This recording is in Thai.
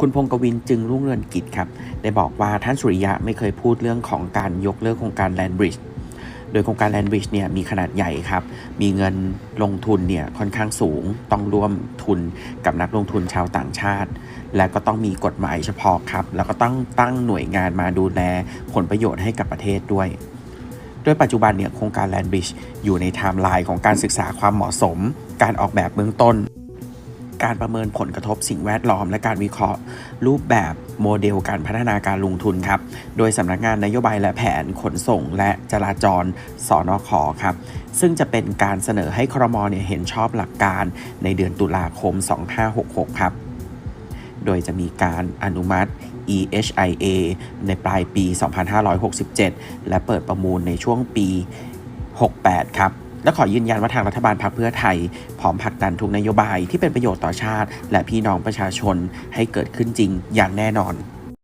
คุณพงกวินจึงรุ่งเรืองกิจครับ ได้บอกว่าท่านสุริยะไม่เคยพูดเรื่องของการยกเลิกโครงการแลนบริดจ์โดยโครงการแลนบริดจ์เนี่ยมีขนาดใหญ่ครับ มีเงินลงทุนเนี่ยค่อนข้างสูง ต้องร่วมทุนกับนักลงทุนชาวต่างชาติ และก็ต้องมีกฎหมายเฉพาะครับ แล้วก็ต้องตั้งหน่วยงานมาดูแลผลประโยชน์ให้กับประเทศด้วยโดยปัจจุบันเนี่ยโครงการแลนบริดจ์อยู่ในไทม์ไลน์ของการศึกษาความเหมาะสม การออกแบบเบื้องต้น การประเมินผลกระทบสิ่งแวดล้อม และการวิเคราะห์ รูปแบบโมเดลการพัฒนาการลงทุนครับ โดยสำนักงานนโยบายและแผนขนส่ง และจราจรสอนอขอครับ ซึ่งจะเป็นการเสนอให้ครมเนี่ยเห็นชอบหลักการในเดือนตุลาคม 2566 ครับ โดยจะมีการอนุมัติ EHIA ในปลายปี 2567 และเปิดประมูลในช่วงปี 68 ครับ และขอยืนยันว่าทางรัฐบาลพรรคเพื่อไทย พร้อมผลักดันทุกนโยบายที่เป็นประโยชน์ต่อชาติ และพี่น้องประชาชนให้เกิดขึ้นจริงอย่างแน่นอน